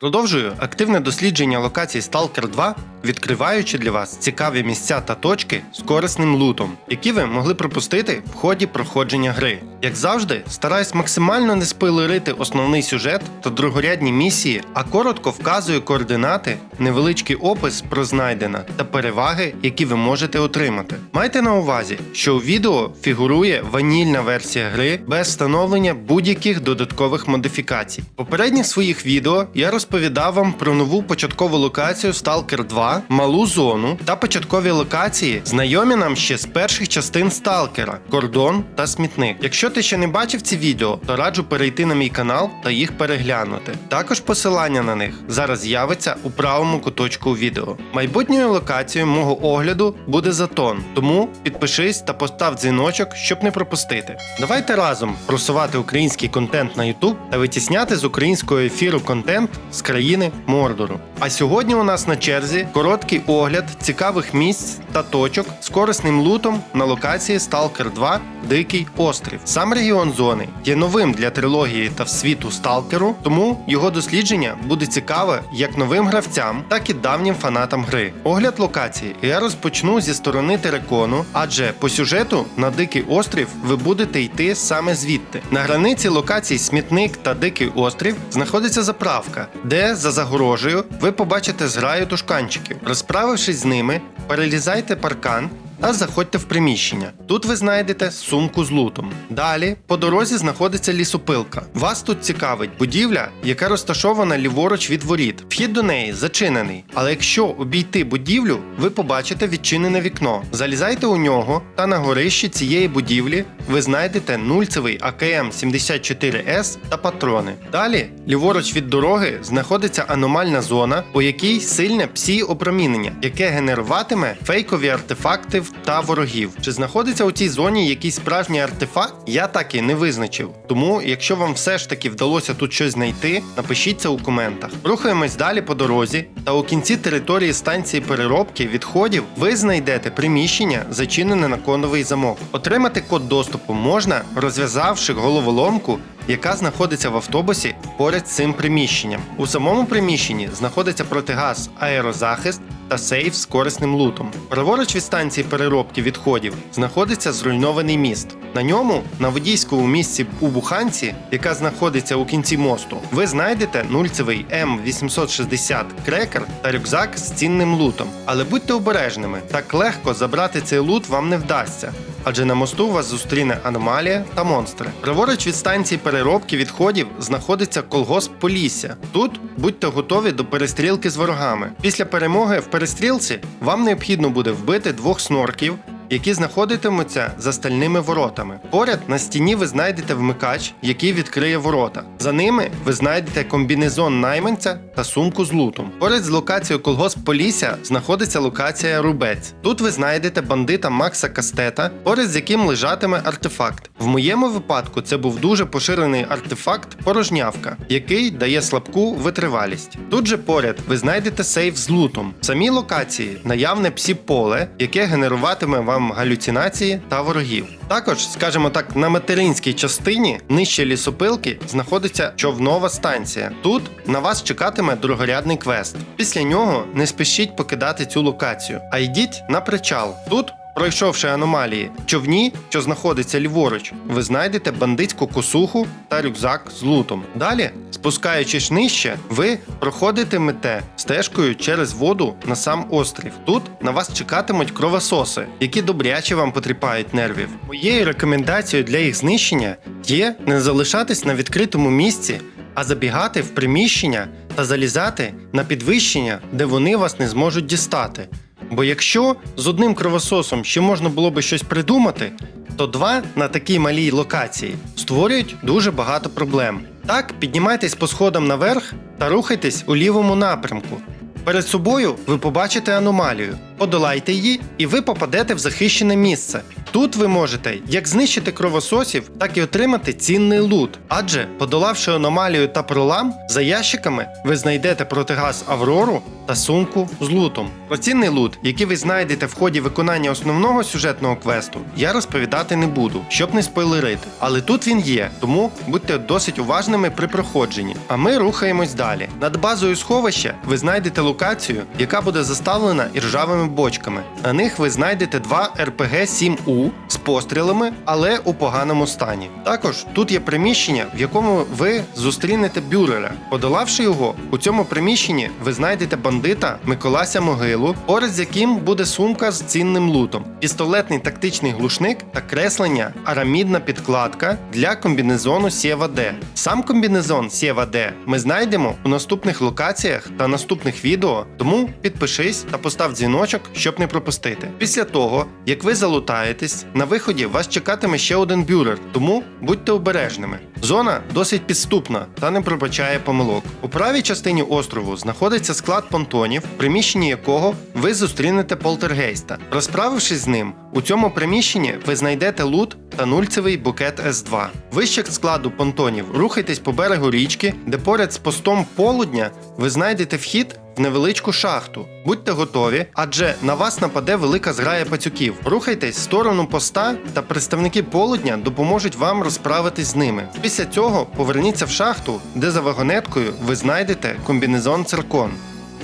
Продовжую активне дослідження локацій Stalker 2, відкриваючи для вас цікаві місця та точки з корисним лутом, які ви могли пропустити в ході проходження гри. Як завжди, стараюсь максимально не спойлерити основний сюжет та другорядні місії, а коротко вказую координати, невеличкий опис про знайдене та переваги, які ви можете отримати. Майте на увазі, що у відео фігурує ванільна версія гри без встановлення будь-яких додаткових модифікацій. В попередніх своїх відео я розповідав вам про нову початкову локацію Stalker 2, малу зону та початкові локації, знайомі нам ще з перших частин Сталкера, кордон та смітник. Якщо ти ще не бачив ці відео, то раджу перейти на мій канал та їх переглянути. Також посилання на них зараз з'явиться у правому куточку відео. Майбутньою локацією мого огляду буде затон, тому підпишись та постав дзвіночок, щоб не пропустити. Давайте разом просувати український контент на YouTube та витісняти з українського ефіру контент з країни Мордору. А сьогодні у нас на черзі короткий огляд цікавих місць та точок з корисним лутом на локації Stalker 2 Дикий острів. Сам регіон зони є новим для трилогії та світу Сталкеру, тому його дослідження буде цікаве як новим гравцям, так і давнім фанатам гри. Огляд локації я розпочну зі сторони Терекону, адже по сюжету на Дикий острів ви будете йти саме звідти. На границі локацій Смітник та Дикий острів знаходиться заправка, де за загорожею ви побачите зграю тушканчиків. Розправившись з ними, перелізайте паркан та заходьте в приміщення. Тут ви знайдете сумку з лутом. Далі по дорозі знаходиться лісопилка. Вас тут цікавить будівля, яка розташована ліворуч від воріт. Вхід до неї зачинений. Але якщо обійти будівлю, ви побачите відчинене вікно. Залізайте у нього, та на горищі цієї будівлі ви знайдете нульцевий АКМ 74С та патрони. Далі, ліворуч від дороги, знаходиться аномальна зона, у якій сильне псі опромінення, яке генеруватиме фейкові артефакти та ворогів. Чи знаходиться у цій зоні якийсь справжній артефакт? Я так і не визначив. Тому, якщо вам все ж таки вдалося тут щось знайти, напишіть це у коментах. Рухаємось далі по дорозі, та у кінці території станції переробки відходів ви знайдете приміщення, зачинене на коновий замок. Отримати код доступу можна, розв'язавши головоломку яка знаходиться в автобусі поряд з цим приміщенням. У самому приміщенні знаходиться протигаз, аерозахист та сейф з корисним лутом. Праворуч від станції переробки відходів знаходиться зруйнований міст. На ньому, на водійському місці у Буханці, яка знаходиться у кінці мосту, ви знайдете нульцевий М860 крекер та рюкзак з цінним лутом. Але будьте обережними, так легко забрати цей лут вам не вдасться. Адже на мосту вас зустріне аномалія та монстри. Праворуч від станції переробки відходів знаходиться колгосп Полісся. Тут будьте готові до перестрілки з ворогами. Після перемоги в перестрілці вам необхідно буде вбити двох снорків які знаходитимуться за стальними воротами. Поряд на стіні ви знайдете вмикач, який відкриє ворота. За ними ви знайдете комбінезон найманця та сумку з лутом. Поряд з локацією колгосп Полісся знаходиться локація Рубець. Тут ви знайдете бандита Макса Кастета, поряд з яким лежатиме артефакт. В моєму випадку це був дуже поширений артефакт порожнявка, який дає слабку витривалість. Тут же поряд ви знайдете сейф з лутом. В самій локації наявне псі-поле, яке генеруватиме вам галюцинації та ворогів. Також, скажімо так, на материнській частині нижче лісопилки знаходиться човнова станція. Тут на вас чекатиме другорядний квест. Після нього не спішіть покидати цю локацію, а йдіть на причал. Тут Пройшовши аномалії, човні, що знаходиться ліворуч, ви знайдете бандитську косуху та рюкзак з лутом. Далі, спускаючись нижче, ви проходитимете стежкою через воду на сам острів. Тут на вас чекатимуть кровососи, які добряче вам потріпають нервів. Моєю рекомендацією для їх знищення є не залишатись на відкритому місці, а забігати в приміщення та залізати на підвищення, де вони вас не зможуть дістати. Бо якщо з одним кровососом ще можна було би щось придумати, то два на такій малій локації створюють дуже багато проблем. Так, піднімайтесь по сходам наверх та рухайтесь у лівому напрямку. Перед собою ви побачите аномалію, подолайте її, і ви попадете в захищене місце. Тут ви можете як знищити кровососів, так і отримати цінний лут. Адже, подолавши аномалію та пролам, за ящиками ви знайдете протигаз Аврору та сумку з лутом. Про цінний лут, який ви знайдете в ході виконання основного сюжетного квесту, я розповідати не буду, щоб не спойлерити. Але тут він є, тому будьте досить уважними при проходженні. А ми рухаємось далі. Над базою сховища ви знайдете локацію, яка буде заставлена іржавими бочками. На них ви знайдете два РПГ 7У з пострілами, але у поганому стані. Також тут є приміщення, в якому ви зустрінете бюрера. Подолавши його, у цьому приміщенні ви знайдете бандита Миколася Могилу, поряд з яким буде сумка з цінним лутом, пістолетний тактичний глушник та креслення арамідна підкладка для комбінезону Сєва Д. Сам комбінезон Сєва Д ми знайдемо у наступних локаціях та наступних відео, тому підпишись та постав дзвіночок, щоб не пропустити. Після того, як ви залутаєтесь, на виході вас чекатиме ще один бюрер, тому будьте обережними. Зона досить підступна та не пробачає помилок. У правій частині острову знаходиться склад понтонів, в приміщенні якого ви зустрінете полтергейста. Розправившись з ним, у цьому приміщенні ви знайдете лут та нульцевий букет С2. Вище складу понтонів рухайтесь по берегу річки, де поряд з постом полудня ви знайдете вхід невеличку шахту. Будьте готові, адже на вас нападе велика зграя пацюків. Рухайтесь в сторону поста, та представники полудня допоможуть вам розправитись з ними. Після цього поверніться в шахту, де за вагонеткою ви знайдете комбінезон циркон.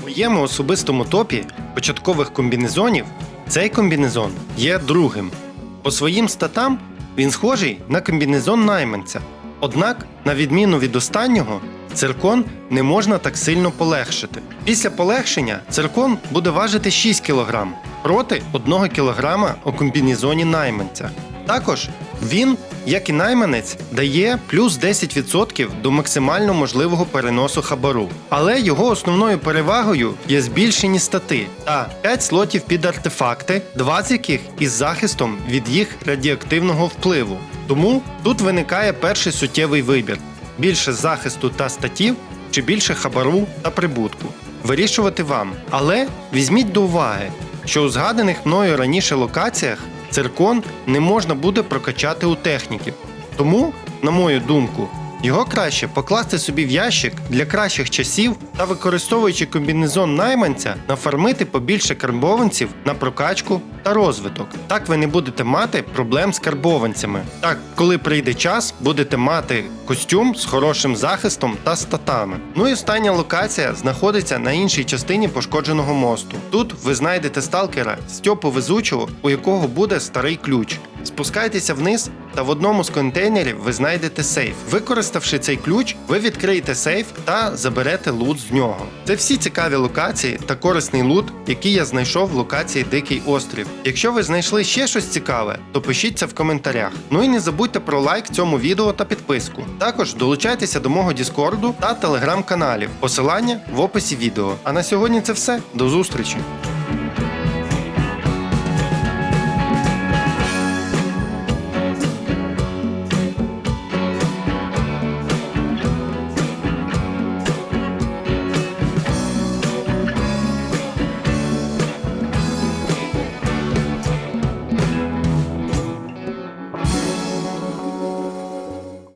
У моєму особистому топі початкових комбінезонів цей комбінезон є другим. По своїм статам він схожий на комбінезон найманця. Однак, на відміну від останнього, циркон не можна так сильно полегшити. Після полегшення циркон буде важити 6 кг проти 1 кг у комбінезоні найманця. Також він, як і найманець, дає плюс 10% до максимально можливого переносу хабару. Але його основною перевагою є збільшені стати та 5 слотів під артефакти, 2 з яких із захистом від їх радіоактивного впливу. Тому тут виникає перший суттєвий вибір: більше захисту та статів чи більше хабару та прибутку. Вирішувати вам. Але візьміть до уваги, що у згаданих мною раніше локаціях циркон не можна буде прокачати у техніків. Тому, на мою думку, його краще покласти собі в ящик для кращих часів та використовуючи комбінезон найманця, нафармити побільше карбованців на прокачку та розвиток. Так ви не будете мати проблем з карбованцями. Так, коли прийде час, будете мати костюм з хорошим захистом та статами. Ну і остання локація знаходиться на іншій частині пошкодженого мосту. Тут ви знайдете сталкера Стьопу Везучого, у якого буде старий ключ. Спускайтеся вниз, та в одному з контейнерів ви знайдете сейф. Використавши цей ключ, ви відкриєте сейф та заберете лут з нього. Це всі цікаві локації та корисний лут, який я знайшов в локації Дикий острів. Якщо ви знайшли ще щось цікаве, то пишіть це в коментарях. Ну і не забудьте про лайк цьому відео та підписку. Також долучайтеся до мого Діскорду та телеграм-каналів. Посилання в описі відео. А на сьогодні це все. До зустрічі!